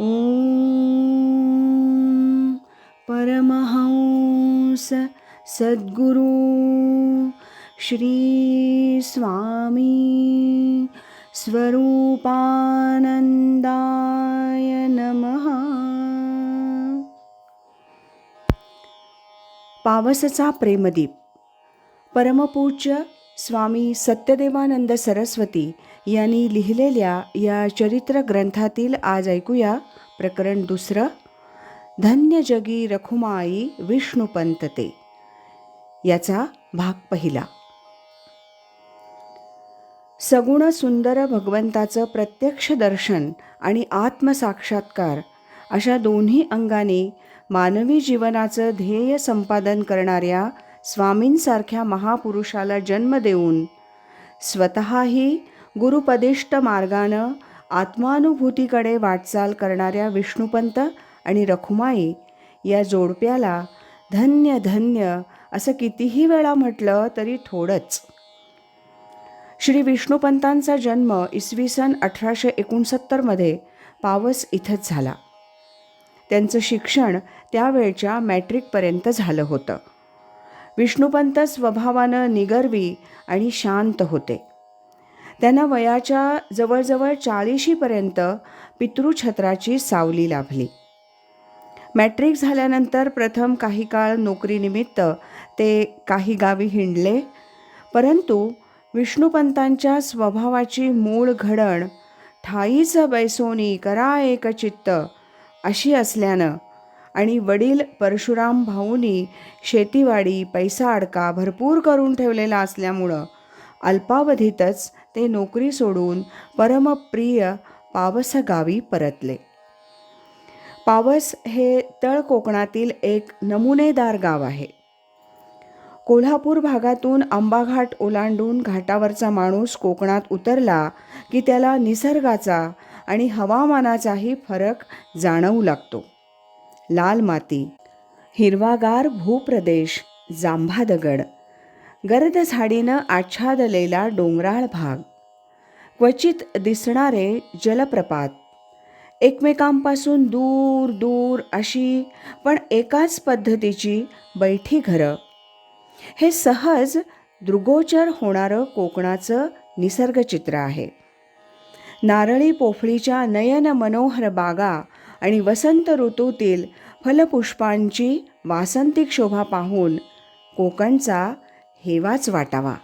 ॐ परमहंस सद्गुरु श्रीस्वामी स्वरूपानन्दाय नमः। पावसचा प्रेमदीप परमपूज्य स्वामी सत्यदेवानंद सरस्वती यांनी लिहिलेल्या या चरित्र ग्रंथातील आज ऐकूया प्रकरण दुसरं धन्य जगी रखुमाई विष्णुपंतते याचा भाग पहिला. सगुण सुंदर भगवंताचं प्रत्यक्ष दर्शन आणि आत्मसाक्षात्कार अशा दोन्ही अंगाने मानवी जीवनाचं ध्येय संपादन करणाऱ्या स्वामींसारख्या महापुरुषाला जन्म देऊन स्वतःही गुरुपदिष्ट मार्गानं आत्मानुभूतीकडे वाटचाल करणाऱ्या विष्णुपंत आणि रखुमाई या जोडप्याला धन्य धन्य असं कितीही वेळा म्हटलं तरी थोडंच. श्री विष्णुपंतांचा जन्म इसवी सन अठराशे एकोणसत्तरमध्ये पावस इथंच झाला. त्यांचं शिक्षण त्यावेळच्या मॅट्रिकपर्यंत झालं होतं. विष्णुपंत स्वभावानं निगर्वी आणि शांत होते. त्यांना वयाच्या जवळजवळ चाळीशीपर्यंत पितृछत्राची सावली लाभली. मॅट्रिक झाल्यानंतर प्रथम काही काळ नोकरीनिमित्त ते काही गावी हिंडले परंतु विष्णुपंतांच्या स्वभावाची मूळ घडण ठाईच बैसोनी करा एक चित्त अशी असल्यानं आणि वडील परशुराम भाऊनी शेतीवाडी पैसा अडका भरपूर करून ठेवलेला असल्यामुळं अल्पावधीतच ते नोकरी सोडून परमप्रिय पावस गावी परतले. पावस हे तळ कोकणातील एक नमुनेदार गाव आहे. कोल्हापूर भागातून आंबाघाट ओलांडून घाटावरचा माणूस कोकणात उतरला की त्याला निसर्गाचा आणि हवामानाचाही फरक जाणवू लागतो. लाल माती हिरवागार भूप्रदेश जांभा दगड गर्द झाडीनं आच्छादलेला डोंगराळ भाग. क्वचित दिसणारे जलप्रपात. एकमेकांपासून दूर दूर अशी पण एकाच पद्धतीची बैठी घरं. हे सहज दृगोचर होणारं कोकणाचं निसर्गचित्र आहे. नारळी पोफळीच्या नयन मनोहर बागा आणि वसंत ऋतूतील फलपुष्पांची वासंतिक शोभा पाहून कोकणचा हेवाच वाटावा.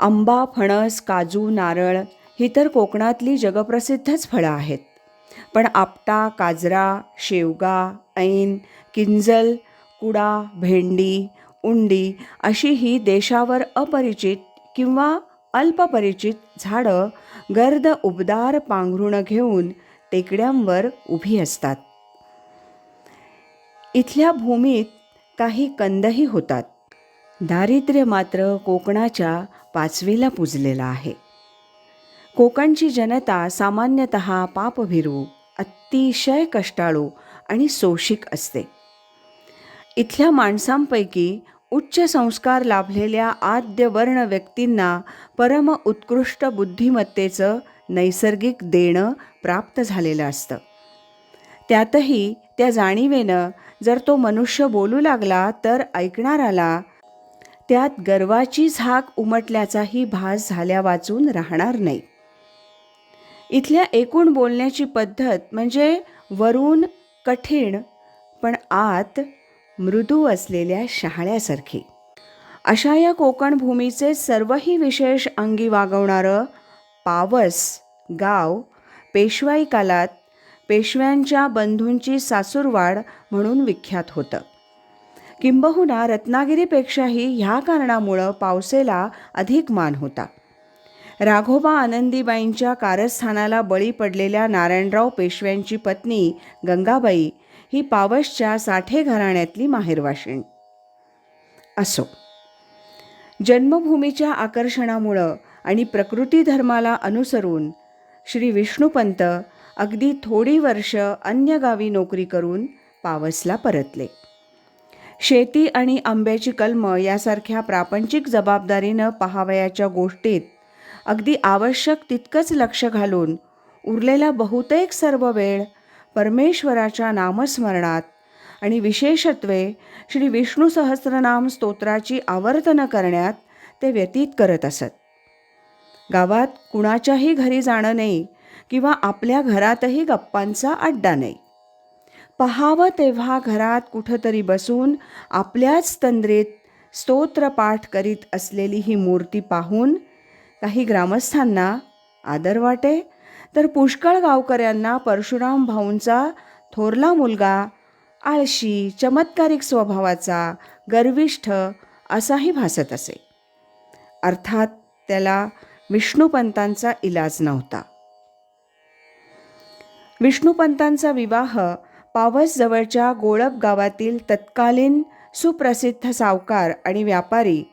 आंबा फणस काजू नारळ ही तर कोकणातली जगप्रसिद्धच फळं आहेत. पण आपटा काजरा शेवगा ऐन किंजल कुडा भेंडी उंडी अशी ही देशावर अपरिचित किंवा अल्पपरिचित झाडं गर्द उबदार पांघरुणं घेऊन टेकड्यांवर उभी असतात. इथल्या भूमीत काही कंदही होतात. दारिद्र्य मात्र कोकणाच्या पाचवीला पुजलेला आहे. कोकणची जनता सामान्यतः पापभिरू अतिशय कष्टाळू आणि सोशिक असते. इथल्या माणसांपैकी उच्च संस्कार लाभलेल्या आद्यवर्ण व्यक्तींना परम उत्कृष्ट बुद्धिमत्तेचं नैसर्गिक देणं प्राप्त झालेलं असतं. त्यातही त्या जाणीवेनं जर तो मनुष्य बोलू लागला तर ऐकणाराला त्यात गर्वाची झाक उमटल्याचाही भास झाल्या वाचून राहणार नाही. इथल्या एकूण बोलण्याची पद्धत म्हणजे वरून कठीण पण आत मृदू असलेल्या शहाळ्यासारखी. अशा या कोकण भूमीचे सर्वही विशेष अंगी वागवणारं पावस गाव पेशवाई कालात पेशव्यांच्या बंधूंची सासूरवाड म्हणून विख्यात होतं. किंबहुना रत्नागिरीपेक्षाही ह्या कारणामुळं पावसेला अधिक मान होता. राघोबा आनंदीबाईंच्या कारस्थानाला बळी पडलेल्या नारायणराव पेशव्यांची पत्नी गंगाबाई ही पावसच्या साठे घराण्यातली माहेरवाशीण. असो. जन्मभूमीच्या आकर्षणामुळं आणि प्रकृती धर्माला अनुसरून श्री विष्णुपंत अगदी थोडी वर्ष अन्य गावी नोकरी करून पावसला परतले. शेती आणि आंब्याची कलमं यासारख्या प्रापंचिक जबाबदारीनं पहावयाच्या गोष्टीत अगदी आवश्यक तितकंच लक्ष घालून उरलेला बहुतेक सर्व वेळ परमेश्वराच्या नामस्मरणात आणि विशेषत्वे श्री विष्णू सहस्रनाम स्तोत्राची आवर्तनं करण्यात ते व्यतीत करत असत. गावात कुणाच्याही घरी जाणं नाही किंवा आपल्या घरातही गप्पांचा अड्डा नाही. पहावं तेव्हा घरात कुठंतरी बसून आपल्याच तंद्रीत स्तोत्रपाठ करीत असलेली ही मूर्ती पाहून काही ग्रामस्थांना आदर वाटे तर पुष्कळ गावकऱ्यांना परशुराम भाऊंचा थोरला मुलगा आळशी चमत्कारिक स्वभावाचा गर्विष्ठ असाही भासत असे. अर्थात त्याला विष्णुपंतांचा इलाज नव्हता. विष्णुपंतांचा विवाह पावसजवळच्या गोळप गावातील तत्कालीन सुप्रसिद्ध सावकार आणि व्यापारी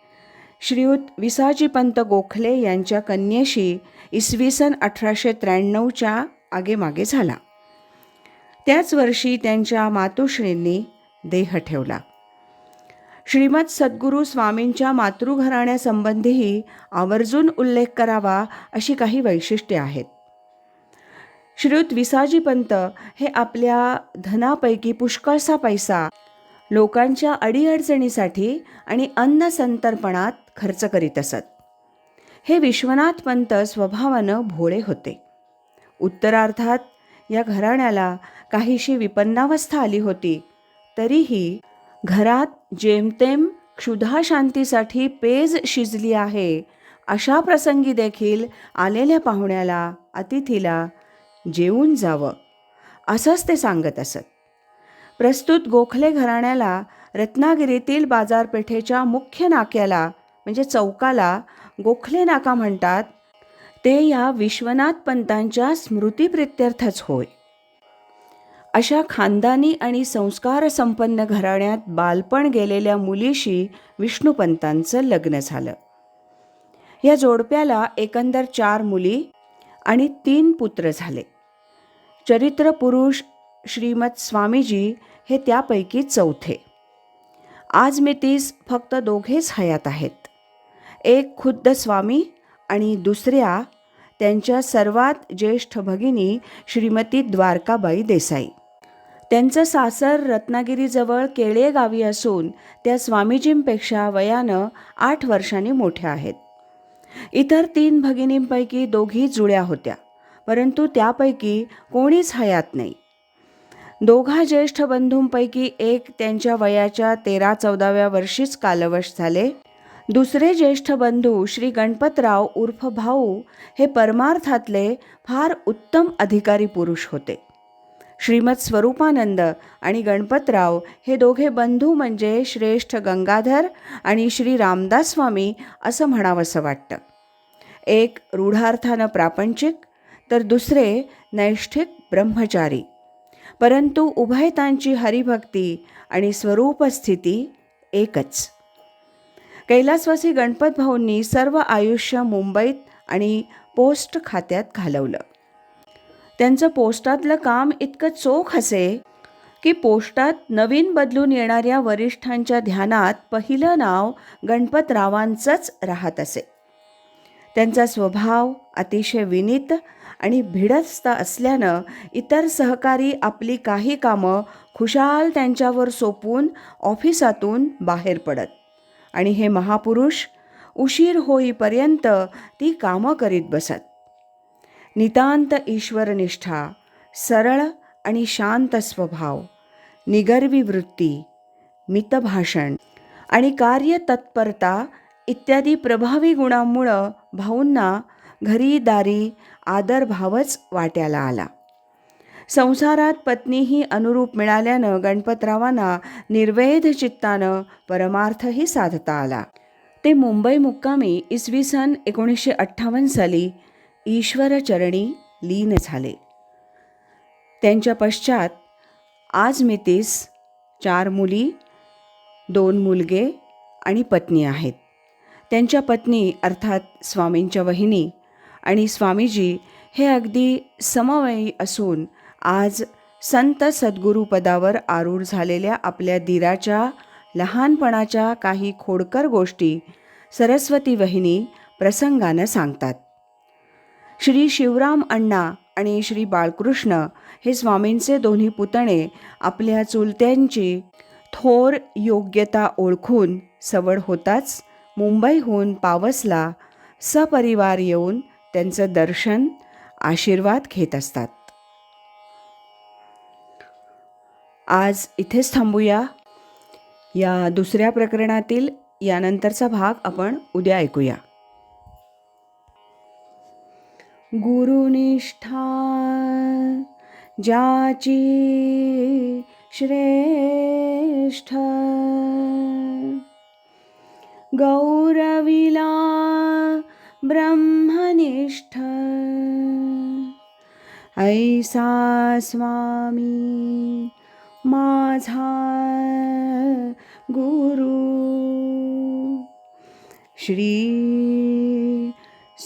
श्रीयुत विसाजीपंत गोखले यांच्या कन्येशी इसवी सन अठराशे त्र्याण्णवच्या आगेमागे झाला. त्याच वर्षी त्यांच्या मातोश्रींनी देह ठेवला. श्रीमद सद्गुरू स्वामींच्या मातृघराण्यासंबंधीही आवर्जून उल्लेख करावा अशी काही वैशिष्ट्ये आहेत. श्रीयुत विसाजीपंत हे आपल्या धनापैकी पुष्कळसा पैसा लोकांच्या अडीअडचणीसाठी आणि अन्न संतर्पणात खर्च करीत असत. हे विश्वनाथ पंत स्वभावानं भोळे होते. उत्तरार्थात या घराण्याला काहीशी विपन्नावस्था आली होती तरीही घरात जेमतेम क्षुधा शांतीसाठी पेज शिजली आहे अशा प्रसंगी देखील आलेल्या पाहुण्याला अतिथीला जेवून जावं असंच ते सांगत असत. प्रस्तुत गोखले घराण्याला रत्नागिरीतील बाजारपेठेच्या मुख्य नाक्याला म्हणजे चौकाला गोखले नाका म्हणतात ते या विश्वनाथ पंतांच्या स्मृतीप्रित्यर्थच होय. अशा खानदानी आणि संस्कार संपन्न घराण्यात बालपण गेलेल्या मुलीशी विष्णुपंतांचं लग्न झालं. या जोडप्याला एकंदर चार मुली आणि तीन पुत्र झाले. चरित्र पुरुष श्रीमत स्वामीजी हे त्यापैकी चौथे. आज मितीस फक्त दोघेच हयात आहेत. एक खुद्द स्वामी आणि दुसऱ्या त्यांच्या सर्वात ज्येष्ठ भगिनी श्रीमती द्वारकाबाई देसाई. त्यांचं सासर रत्नागिरीजवळ केळे गावी असून त्या स्वामीजींपेक्षा वयानं आठ वर्षांनी मोठ्या आहेत. इतर तीन भगिनींपैकी दोघी जुळ्या होत्या परंतु त्यापैकी कोणीच हयात नाही. दोघा ज्येष्ठ बंधूंपैकी एक त्यांच्या वयाच्या तेरा चौदाव्या वर्षीच कालवश झाले. दुसरे ज्येष्ठ बंधू श्री गणपतराव उर्फ भाऊ हे परमार्थातले फार उत्तम अधिकारी पुरुष होते. श्रीमत स्वरूपानंद आणि गणपतराव हे दोघे बंधू म्हणजे श्रेष्ठ गंगाधर आणि श्री रामदास स्वामी असं म्हणावंसं वाटतं. एक रूढार्थानं प्रापंचिक तर दुसरे नैष्ठिक ब्रह्मचारी. परंतु उभयतांची हरिभक्ती आणि स्वरूपस्थिती एकच. कैलासवासी गणपत भाऊंनी सर्व आयुष्य मुंबईत आणि पोस्ट खात्यात घालवलं. त्यांचं पोस्टातलं काम इतकं चोख असे की पोस्टात नवीन बदलून येणाऱ्या वरिष्ठांच्या ध्यानात पहिलं नाव गणपतरावांचंच राहत असे. त्यांचा स्वभाव अतिशय विनीत आणि भिडस्त असल्यानं इतर सहकारी आपली काही कामं खुशाल त्यांच्यावर सोपून ऑफिसातून बाहेर पडत. आणि हे महापुरुष उशीर होईपर्यंत ती कामं करीत बसत. नितांत ईश्वरनिष्ठा सरळ आणि शांत स्वभाव निगर्वी वृत्ती मितभाषण आणि कार्यतत्परता इत्यादी प्रभावी गुणांमुळं भाऊंना घरी दारी आदरभावच वाट्याला आला. संसारात पत्नीही अनुरूप मिळाल्यानं गणपतरावांना निर्वेध चित्तानं परमार्थही साधता आला. ते मुंबई मुक्कामी इसवी सन एकोणीसशे अठ्ठावन्न साली ईश्वरचरणी लीन झाले. त्यांच्या पश्चात आज मितीस चार मुली दोन मुलगे आणि पत्नी आहेत. त्यांच्या पत्नी अर्थात स्वामींच्या वहिनी आणि स्वामीजी हे अगदी समवयी असून आज संत सद्गुरुपदावर आरूढ झालेल्या आपल्या दिराच्या लहानपणाच्या काही खोडकर गोष्टी सरस्वती वहिनी प्रसंगानं सांगतात. श्री शिवराम अण्णा आणि श्री बाळकृष्ण हे स्वामींचे दोन्ही पुतणे आपल्या चुलत्यांची थोर योग्यता ओळखून सवड होताच मुंबईहून पावसला सपरिवार येऊन त्यांचं दर्शन आशीर्वाद घेत असतात. आज इथेच थांबूया. या दुसऱ्या प्रकरणातील यानंतरचा भाग आपण उद्या ऐकूया. गुरुनिष्ठा ज्याची श्रेष्ठ। गौरविला ब्रह्मनिष्ठ। ऐसा स्वामी माझा गुरु। श्री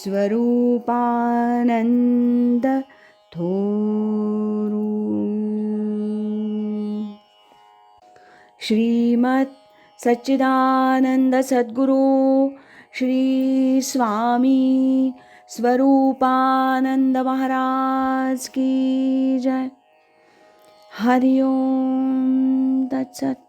स्वरूपानन्द थोरु। श्रीमत् सच्चिदानन्द सद्गुरु श्रीस्वामी स्वरूपानन्द महाराज की जय। हरि ओं। तत्सत्